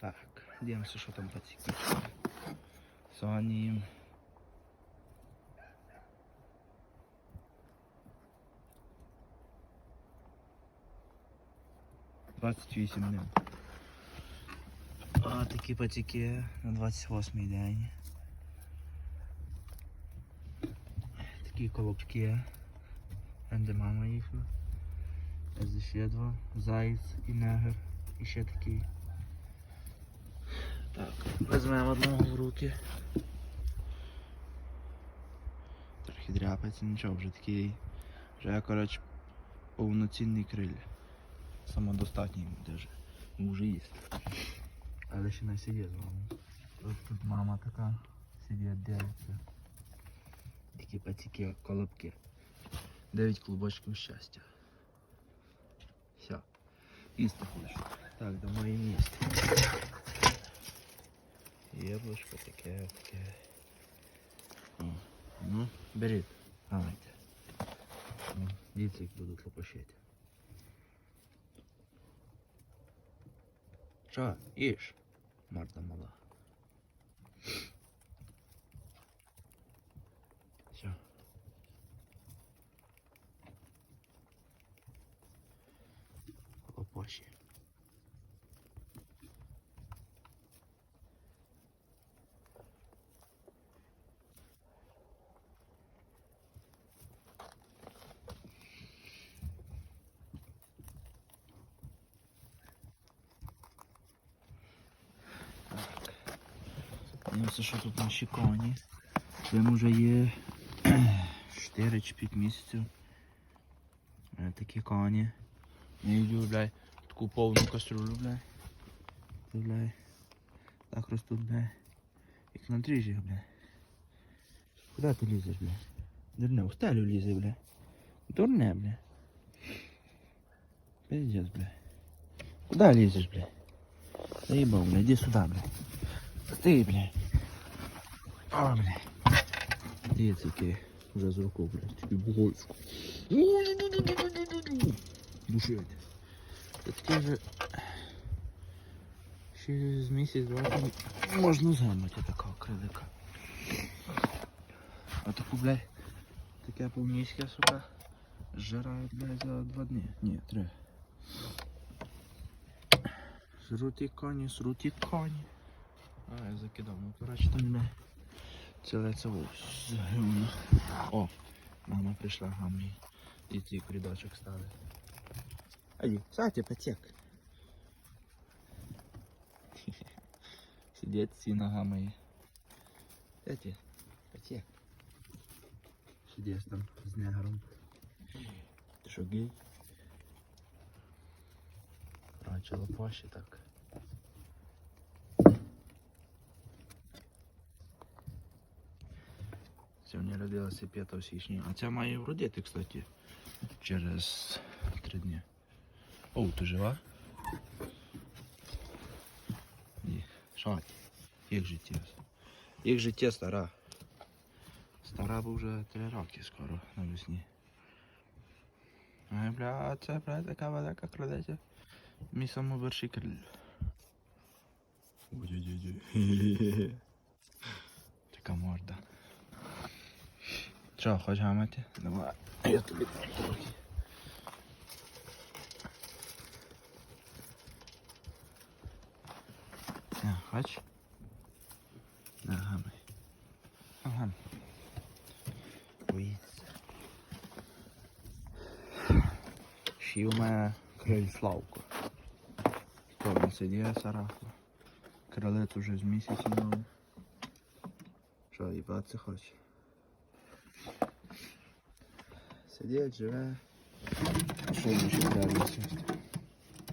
Так, дивимося, що там по. Сьогодні їм. Двадцять вісім днів. А такі пацюки на 28 день. Такі колобки. Там де мама їхня. Ще два. Заєць і негр. І ще такий. Так, візьмемо одного в руки. Трохи дряпається, нічого, вже такий. Вже, коротше, повноцінний криль. Самодостатній даже. Може їсти. Але ще не сидить з вами. Тут мама така сидить, дивиться. Такі пацюки, колобки. Дев'ять клубочків щастя. Все. Їсти хочу. Так, домой їсти. Яблучко таке, таке. Ну, беріть. Давайте. О, діти будуть лопощити. Що, їж, морда мала. Все. Лопощі. Дивимося, що тут наші коні. Їм вже є 4 чи 5 місяців. Е, Такі коні. Не йду, блядь, таку повну каструлю, блядь. Ти, блядь. Так ростуть, блядь. Як на дріжджах, блядь. Куди ти лізеш, блядь? Дурне, в стелю лізе, блядь. Дурне, блядь. Пиздец, блядь. Куда лезешь, блядь? Заебал, блядь, иди сюда, блядь. Ти, блядь. А, блядь. Дивіться, який вже з руку, блядь. Бугойську. Душить. Та таке вже... Ще з місяць-два можна згамати такого крилика. А таку, блядь, таке повністя, сука, зжирають, блядь, за два дні. Ні, три. Жруті коні, сруті коні. А, я закидав. Ну, коротше, там не ціле це ось з гривна. О, мама прийшла, гамі. І ті крідочок стали. Аді, сядьте, потек. Сидять ці ногами. Сядьте, потек. Сидять там з негром. Ти що, гей? Короче, лопаші так. Сьогодні родилася 5 січня. А ця має вродити, кстати, через 3 дні. О, ти жива? Ні. Що ти? Як життя? Як життя стара? Стара бо вже 3 роки скоро навесні. Ай, бля, це бля, така велика крадеться. Мій самоверший криль. Ой-ой-ой. Така морда. Що, хоч гамати? Давай. Я тобі трохи. На, хоч? На, гамай. Ага. Боїться. Ще у мене криль Славко. Хто він сидіє, сарахло. Крилець уже з місяця новий. Що, їбатися хоче? Сидить, живе. А що йому ще треба?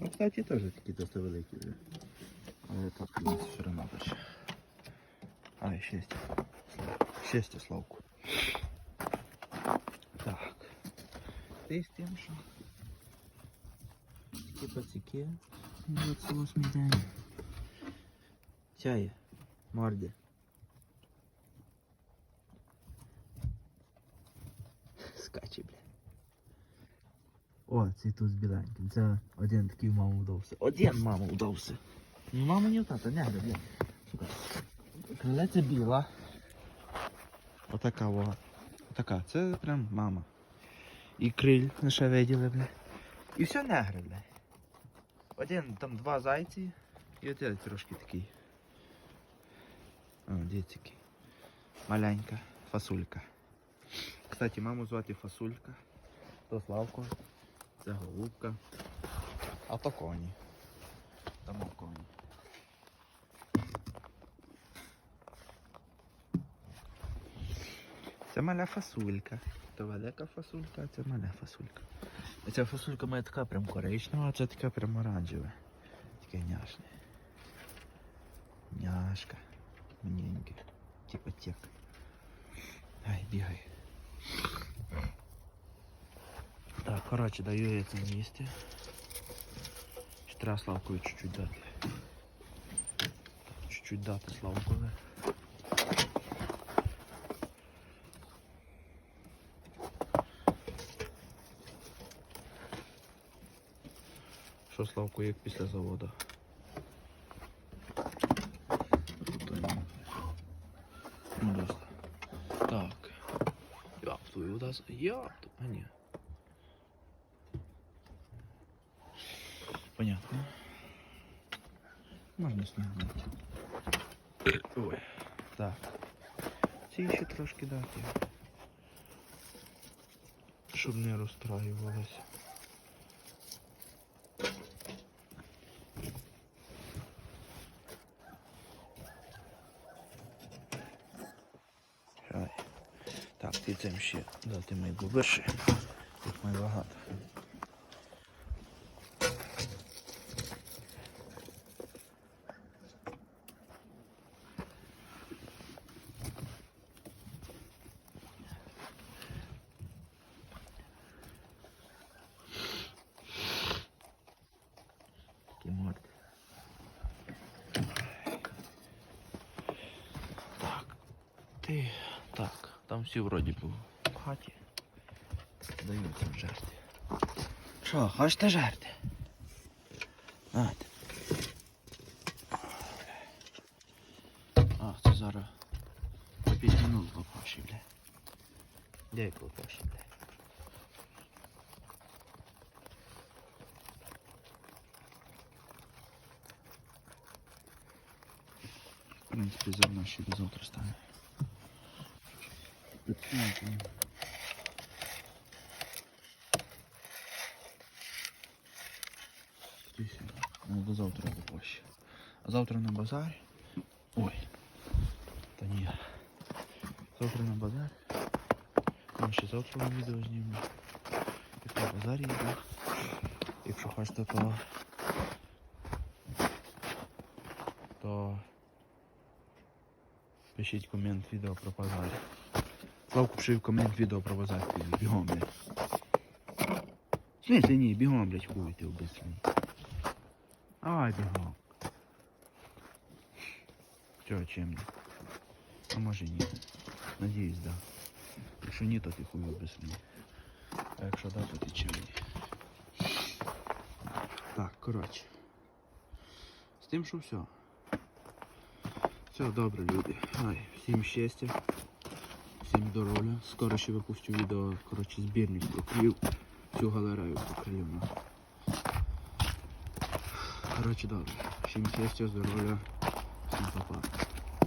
Ну, кстати, теж такі досить великі вже. Але так у нас все одно бачить. Ай, щастя. Щастя, Славку. Так. Ти з тим, що такі пацюки. 28 день. Чає. Морді. Скаче, бля. О, цей тут з біленьким. Це один такий маму вдався. Один маму вдався. Ні, мама, ні тата, не гребля. Сука. Крилеця біла. Отака во. Отака. Це прям мама. І криль лише виділи, бля. І все негри, бля. Один, там два зайці. І один трошки такий. О, який. Маленька фасулька. Кстати, маму звати фасулька. То Славко. Це голубка. А то коні. Там коні. Це маля фасулька. То велика фасулька, а це маля фасулька. Ця фасулька має така прям коричнева, а це така прям оранжева. Таке няшне. Няшка. Маненьке. Типа тек. Ай, бігай. Так, коротше, даю я це їсти. Ще чуть-чуть дати. Чуть-чуть дати Славкові. Що Славко як після заводу? Яп, твою вода. Яп, а ні. Понятно. Можна снігнути. Ой. Так. Ці ще трошки дати. Щоб не розстраювалося. Ай. Ти цим ще дати мої буберші. Тут має багато. Так. Ти. Так, там всі вроді був в хаті. Даються жерти. Що, хочете жерти? Нате. А, це зараз по 5 минут лопаші, бля. Де як лопаші, бля? В принципі, зерно ще до завтра стане. Ну, до завтра попозже. А завтра на базар. Ой. Та ні. Завтра на базар. Там ще завтра вам відео зніму. Як на базарі йду. Якщо хочете, то. То пишіть комент відео про базар. Славку пиши в комент відео про базар. Бігом, блядь. Смысле ні, бігом, блядь, хуйте обислений. Ай, бігом. Чого, чим? А може ні. Надіюсь, да. Якщо ні, то ти хуй обислений. А якщо да, то ти чимний. Так, коротше. З тим, що все. Все добре, люди. Ай, всім щастя. Всім здоров'я. Скоро ще випущу відео, коротше, збірник про Київ. Всю галерею ну. Коротше, добре. Всім щастя, здоров'я. Всім па-па.